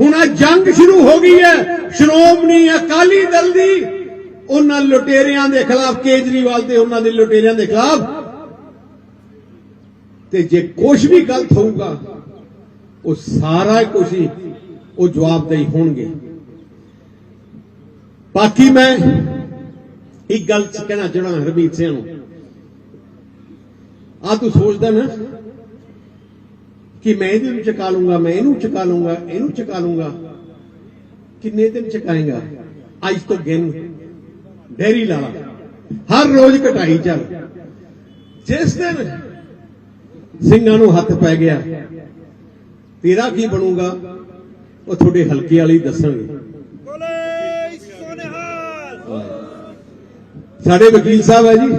ਹੁਣ ਆ ਜੰਗ ਸ਼ੁਰੂ ਹੋ ਗਈ ਹੈ। ਸ਼੍ਰੋਮਣੀ ਅਕਾਲੀ ਦਲ ਦੀ, ਉਹਨਾਂ ਲੁਟੇਰਿਆਂ ਦੇ ਖਿਲਾਫ, ਕੇਜਰੀਵਾਲ ਤੇ ਉਹਨਾਂ ਦੇ ਲੁਟੇਰਿਆਂ ਦੇ ਖਿਲਾਫ। ਤੇ ਜੇ ਕੁਝ ਵੀ ਗਲਤ ਹੋਊਗਾ, ਉਹ ਸਾਰਾ ਕੁਝ ਹੀ ਉਹ ਜਵਾਬਦੇਹੀ ਹੋਣਗੇ। ਬਾਕੀ ਮੈਂ ਇੱਕ ਗੱਲ ਕਹਿਣਾ ਚਾਹਣਾ ਹਰਮੀਤ ਸਿੰਘ ਨੂੰ। ਆ ਤੂੰ ਸੋਚਦਾ ਨਾ ਕਿ ਮੈਂ ਇਹਦੇ ਨੂੰ ਚਕਾ ਲੂੰਗਾ ਮੈਂ ਇਹਨੂੰ ਚਕਾ ਲੂੰਗਾ ਇਹਨੂੰ ਚਕਾ ਲੂੰਗਾ ਕਿੰਨੇ ਦਿਨ ਚਕਾਏਗਾ? ਅੱਜ ਤੋਂ ਗਿਣ ਡੇਰੀ ਲਾ ਲਾ। ਹਰ ਰੋਜ਼ ਕਟਾਈ ਚੱਲ। ਜਿਸ ਦਿਨ ਸਿੰਘਾਂ ਨੂੰ ਹੱਥ ਪੈ ਗਿਆ ਤੇਰਾ ਕੀ ਬਣੂਗਾ? ਉਹ ਤੁਹਾਡੇ ਹਲਕੇ ਵਾਲੇ ਦੱਸਣਗੇ। ਸਾਡੇ ਵਕੀਲ ਸਾਹਿਬ ਹੈ ਜੀ।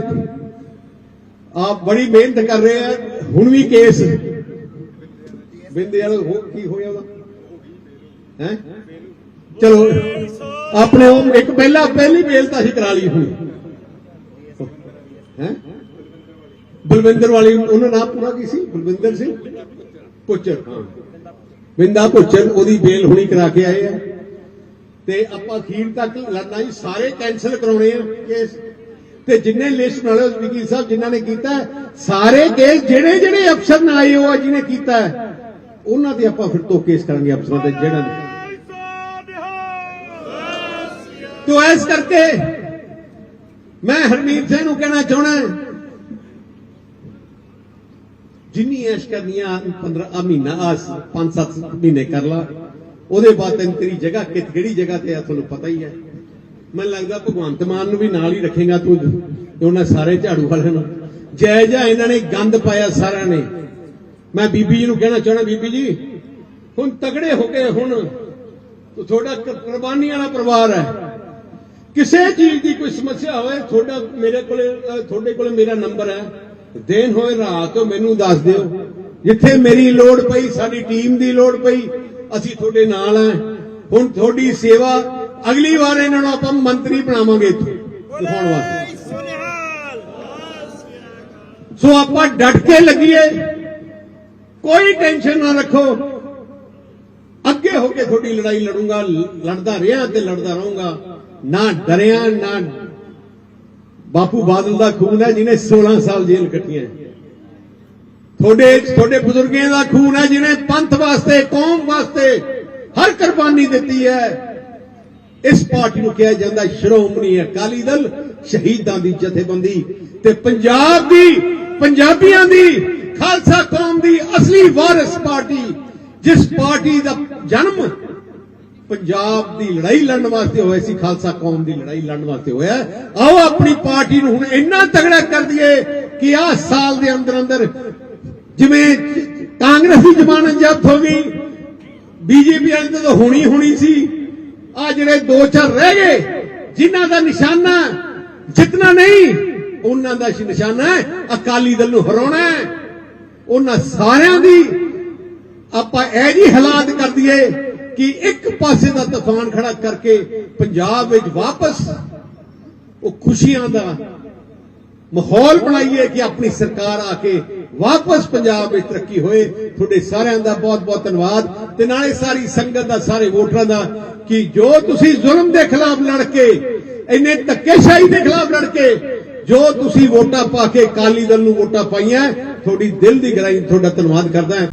ਆਪ ਬੜੀ ਮਿਹਨਤ ਕਰ ਰਹੇ ਆ। ਹੁਣ ਵੀ ਕੇਸ ਬਿੰਦੇ ਵਾਲਾ ਹੋ ਕੀ ਹੋਇਆ ਉਹਦਾ? ਹੈ? ਚਲੋ, ਆਪਣੇ ਉਹ ਇੱਕ ਪਹਿਲਾ, ਪਹਿਲੀ ਬੇਲ ਤਾਂ ਅਸੀਂ ਕਰਾ ਲਈ ਹੋਈ ਹੈ? ਬਲਵਿੰਦਰ ਵਾਲੀ ਉਹਨਾਂ ਨਾਮ ਪੂਰਾ ਕੀ ਸੀ? ਬਲਵਿੰਦਰ ਸਿੰਘ? ਪੁੱਚਰ, ਹਾਂ। ਬਿੰਦਾ ਪੁੱਚਰ, ਉਹਦੀ ਬੇਲ ਹੁਣੀ ਕਰਾ ਕੇ ਆਏ ਆ। ਤੇ ਆਪਾਂ ਅਖੀਰ ਤੱਕ ਲੜਨਾ ਜੀ, ਸਾਰੇ ਕੈਨਸਲ ਕਰਾਉਣੇ ਆ ਕੇਸ ਤੇ ਜਿੰਨੇ ਲਿਸਟ ਨਾਲੇ ਵਕੀਲ ਸਾਹਿਬ, ਜਿਨ੍ਹਾਂ ਨੇ ਕੀਤਾ, ਸਾਰੇ ਕੇਸ ਜਿਹੜੇ ਜਿਹੜੇ ਅਫਸਰ ਨਾਲ ਆਏ ਹੋ ਜਿਹਨੇ ਕੀਤਾ। ਉਹਨਾਂ ਤੇ ਆਪਾਂ ਫਿਰ ਤੋਂ ਕੇਸ ਕਰਾਂਗੇ ਅਫਸਰਾਂ ਦੇ, ਜਿਹੜਾ ਤੋ ਐਸ ਕਰਕੇ ਮੈਂ ਹਰਮੀਤ ਸਿੰਘ ਨੂੰ ਕਹਿਣਾ ਚਾਹਣਾ ਜਿੰਨੀ ਐਸ਼ ਕਰਨੀਆਂ ਆ 15 ਮਹੀਨਾ ਆ 5-7 ਮਹੀਨੇ ਕਰ ਲਾ, ਉਹਦੇ ਬਾਅਦ ਤੈਨੂੰ ਤੇਰੀ ਜਗ੍ਹਾ ਕਿਹੜੀ ਜਗ੍ਹਾ ਤੇ ਆ, ਤੁਹਾਨੂੰ ਪਤਾ ਹੀ ਹੈ। ਮੈਨੂੰ ਲੱਗਦਾ ਭਗਵੰਤ ਮਾਨ ਨੂੰ ਵੀ ਨਾਲ ਹੀ ਰੱਖੇਗਾ ਤੂੰ, ਤੇ ਉਹਨਾਂ ਸਾਰੇ ਝਾੜੂ ਵਾਲਿਆਂ ਨੂੰ। ਜੈ ਜੈ ਇਹਨਾਂ ਨੇ ਗੰਦ ਪਾਇਆ ਸਾਰਿਆਂ ਨੇ। ਮੈਂ ਬੀਬੀ ਜੀ ਨੂੰ ਕਹਿਣਾ ਚਾਹਣਾ ਬੀਬੀ ਜੀ ਹੁਣ ਤਗੜੇ ਹੋ ਕੇ ਹੁਣ ਤੁਹਾਡਾ ਕੁਰਬਾਨੀ ਵਾਲਾ ਪਰਿਵਾਰ ਹੈ। ਕਿਸੇ ਚੀਜ਼ ਦੀ ਕੋਈ ਸਮੱਸਿਆ ਹੋਵੇ ਤੁਹਾਡਾ ਮੇਰੇ ਕੋਲੇ ਤੁਹਾਡੇ ਕੋਲੇ ਮੇਰਾ ਨੰਬਰ ਹੈ। ਦਿਨ ਹੋਏ ਰਾਤ ਹੋ ਮੈਨੂੰ ਦੱਸ ਦਿਓ। ਜਿੱਥੇ ਮੇਰੀ ਲੋੜ ਪਈ ਸਾਡੀ ਟੀਮ ਦੀ ਲੋੜ ਪਈ ਅਸੀਂ ਤੁਹਾਡੇ ਨਾਲ ਆ ਹੁਣ ਤੁਹਾਡੀ ਸੇਵਾ ਅਗਲੀ ਵਾਰ ਇਹਨਾਂ ਨੂੰ ਆਪਾਂ ਮੰਤਰੀ ਬਣਾਵਾਂਗੇ ਇੱਥੋਂ। ਦਿਖਾਉਣ ਵਾਸਤੇ। ਸੋ ਆਪਾਂ ਡਟ ਕੇ ਲੱਗੀਏ। ਕੋਈ ਟੈਨਸ਼ਨ ਨਾ ਰੱਖੋ। ਅੱਗੇ ਹੋ ਕੇ ਤੁਹਾਡੀ ਲੜਾਈ ਲੜੂੰਗਾ, ਲੜਦਾ ਰਿਹਾ ਤੇ ਲੜਦਾ ਰਹੂੰਗਾ। ਨਾ ਡਰਿਆ, ਨਾ ਬਾਪੂ ਬਾਦਲ ਦਾ ਖੂਨ ਹੈ ਜਿਹਨੇ 16 ਸਾਲ ਜੇਲ੍ਹ ਕੱਟੀਆਂ। ਤੁਹਾਡੇ ਤੁਹਾਡੇ ਬਜ਼ੁਰਗਾਂ ਦਾ ਖੂਨ ਹੈ ਜਿਹਨੇ ਪੰਥ ਵਾਸਤੇ, ਕੌਮ ਵਾਸਤੇ ਹਰ ਕੁਰਬਾਨੀ ਦਿੱਤੀ ਹੈ। ਇਸ ਪਾਰਟੀ ਨੂੰ ਕਿਹਾ ਜਾਂਦਾ ਸ਼੍ਰੋਮਣੀ ਅਕਾਲੀ ਦਲ ਸ਼ਹੀਦਾਂ ਦੀ ਜਥੇਬੰਦੀ ਤੇ ਪੰਜਾਬ ਦੀ, ਪੰਜਾਬੀਆਂ ਦੀ ਖਾਲਸਾ ਕੌਮ ਦੀ ਅਸਲੀ ਵਾਰਿਸ ਪਾਰਟੀ, ਜਿਸ ਪਾਰਟੀ ਦਾ ਜਨਮ ਪੰਜਾਬ ਦੀ ਲੜਾਈ ਲੜਨ ਵਾਸਤੇ ਹੋਇਆ ਸੀ, ਖਾਲਸਾ ਕੌਮ ਦੀ ਲੜਾਈ ਲੜਨ ਵਾਸਤੇ ਹੋਇਆ। ਆਓ ਆਪਣੀ ਪਾਰਟੀ ਨੂੰ ਹੁਣ ਇੰਨਾ ਤਗੜਾ ਕਰ ਦਈਏ ਕਿ ਆਹ ਸਾਲ ਦੇ ਅੰਦਰ ਅੰਦਰ ਜਿਵੇਂ ਕਾਂਗਰਸੀ ਜ਼ਮਾਨਤ ਜ਼ਬਤ ਹੋ ਗਈ ਬੀਜੇਪੀ ਵਾਲੀ ਤਾਂ ਹੋਣੀ ਹੋਣੀ ਸੀ ਆ ਜਿਹੜੇ ਦੋ ਚਾਰ ਰਹਿ ਗਏ, ਜਿਨ੍ਹਾਂ ਦਾ ਨਿਸ਼ਾਨਾ ਜਿੱਤਣਾ ਨਹੀਂ, ਉਹਨਾਂ ਦਾ ਨਿਸ਼ਾਨਾ ਅਕਾਲੀ ਦਲ ਨੂੰ ਹਰਾਉਣਾ ਹੈ। ਉਹਨਾਂ ਸਾਰਿਆਂ ਦੀ ਆਪਾਂ ਇਹ ਜੀ ਹਾਲਾਤ ਕਰ ਦਈਏ ਕਿ ਇੱਕ ਪਾਸੇ ਦਾ ਤੂਫਾਨ ਖੜਾ ਕਰਕੇ ਪੰਜਾਬ ਵਿੱਚ ਵਾਪਸ ਉਹ ਖੁਸ਼ੀਆਂ ਦਾ ਮਾਹੌਲ ਬਣਾਈਏ ਕਿ ਆਪਣੀ ਸਰਕਾਰ ਆ ਕੇ ਵਾਪਸ ਪੰਜਾਬ ਵਿੱਚ ਤਰੱਕੀ ਹੋਏ। ਤੁਹਾਡੇ ਸਾਰਿਆਂ ਦਾ ਬਹੁਤ ਬਹੁਤ ਧੰਨਵਾਦ ਤੇ ਨਾਲੇ ਸਾਰੀ ਸੰਗਤ ਦਾ, ਸਾਰੇ ਵੋਟਰਾਂ ਦਾ ਕਿ ਜੋ ਤੁਸੀਂ ਜ਼ੁਲਮ ਦੇ ਖਿਲਾਫ ਲੜ ਕੇ, ਇੰਨੇ ਧੱਕੇਸ਼ਾਹੀ ਦੇ ਖਿਲਾਫ ਲੜ ਕੇ ਜੋ ਤੁਸੀਂ ਵੋਟਾਂ ਪਾ ਕੇ ਅਕਾਲੀ ਦਲ ਨੂੰ ਵੋਟਾਂ ਪਾਈਆਂ ਤੁਹਾਡੀ ਦਿਲ ਦੀ ਗਹਿਰਾਈ ਤੁਹਾਡਾ ਧੰਨਵਾਦ ਕਰਦਾ ਹਾਂ।